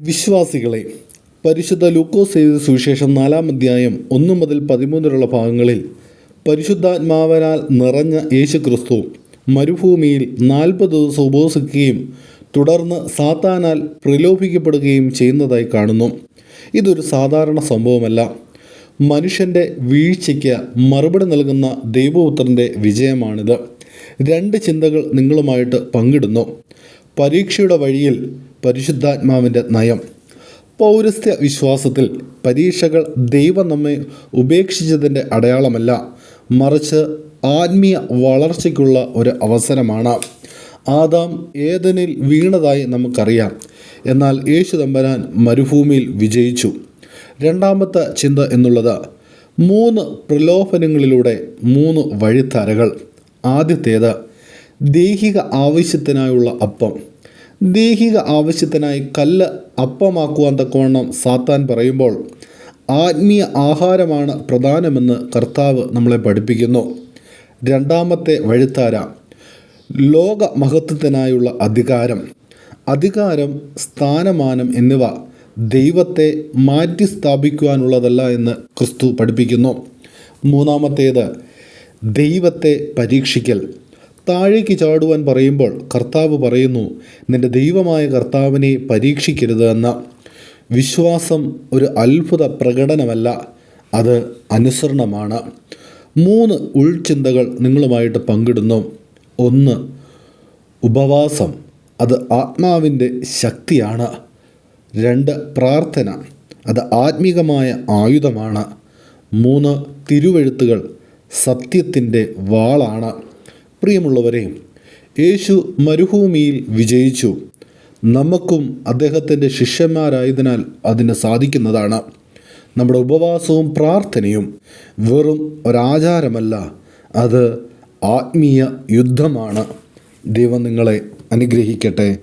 വിശ്വാസികളെ പരിശുദ്ധ ലൂക്കോസ് എഴുത സുവിശേഷം നാലാം അധ്യായം ഒന്ന് മുതൽ പതിമൂന്നിലുള്ള ഭാഗങ്ങളിൽ പരിശുദ്ധാത്മാവനാൽ നിറഞ്ഞ യേശു ക്രിസ്തു മരുഭൂമിയിൽ നാൽപ്പത് ദിവസം ഉപവസിക്കുകയും തുടർന്ന് സാത്താനാൽ പ്രലോഭിക്കപ്പെടുകയും ചെയ്യുന്നതായി കാണുന്നു. ഇതൊരു സാധാരണ സംഭവമല്ല. മനുഷ്യന്റെ വീഴ്ചയ്ക്ക് മറുപടി നൽകുന്ന ദൈവപുത്രന്റെ വിജയമാണിത്. രണ്ട് ചിന്തകൾ നിങ്ങളുമായിട്ട് പങ്കിടുന്നു. പരീക്ഷയുടെ വഴിയിൽ പരിശുദ്ധാത്മാവിന്റെ നയം. പൗരസ്ത്യ വിശ്വാസത്തിൽ പരീക്ഷകൾ ദൈവം നമ്മെ ഉപേക്ഷിച്ചതിന്റെ അടയാളമല്ല മറിച്ച് ആത്മീയ വളർച്ചയ്ക്കുള്ള ഒരു അവസരമാണ്. ആദാം ഏതനിൽ വീണതായി നമുക്കറിയാം. എന്നാൽ യേശു തമ്പരാൻ മരുഭൂമിയിൽ വിജയിച്ചു. രണ്ടാമത്തെ ചിന്ത എന്നുള്ളത് മൂന്ന് പ്രലോഭനങ്ങളിലൂടെ മൂന്ന് വഴിത്തരകൾ. ആദ്യത്തേത് ദൈഹിക ആവശ്യത്തിനായുള്ള അപ്പം. ദൈഹിക ആവശ്യത്തിനായി കല്ല് അപ്പമാക്കുവാൻ തക്കവണ്ണം സാത്താൻ പറയുമ്പോൾ ആത്മീയ ആഹാരമാണ് പ്രധാനമെന്ന് കർത്താവ് നമ്മളെ പഠിപ്പിക്കുന്നു. രണ്ടാമത്തെ വഴിത്താര ലോക മഹത്വത്തിനായുള്ള അധികാരം. അധികാരം സ്ഥാനമാനം എന്നിവ ദൈവത്തെ മാറ്റി സ്ഥാപിക്കുവാനുള്ളതല്ല എന്ന് ക്രിസ്തു പഠിപ്പിക്കുന്നു. മൂന്നാമത്തേത് ദൈവത്തെ പരീക്ഷിക്കൽ. താഴേക്ക് ചാടുവാൻ പറയുമ്പോൾ കർത്താവ് പറയുന്നു നിന്റെ ദൈവമായ കർത്താവിനെ പരീക്ഷിക്കരുത് എന്ന വിശ്വാസം ഒരു അത്ഭുത പ്രകടനമല്ല അത് അനുസരണമാണ്. മൂന്ന് ഉൾചിന്തകൾ നിങ്ങളുമായിട്ട് പങ്കിടുന്നു. ഒന്ന് ഉപവാസം. അത് ആത്മാവിന്റെ ശക്തിയാണ്. രണ്ട് പ്രാർത്ഥന. അത് ആത്മീകമായ ആയുധമാണ്. മൂന്ന് തിരുവെഴുത്തുകൾ സത്യത്തിന്റെ വാളാണ്. പ്രിയമുള്ളവരെ യേശു മരുഭൂമിയിൽ വിജയിച്ചു. നമുക്കും അദ്ദേഹത്തിന്റെ ശിഷ്യന്മാരായതിനാൽ അതിന് സാധിക്കുന്നതാണ്. നമ്മുടെ ഉപവാസവും പ്രാർത്ഥനയും വെറും ഒരാചാരമല്ല അത് ആത്മീയ യുദ്ധമാണ്. ദൈവം നിങ്ങളെ അനുഗ്രഹിക്കട്ടെ.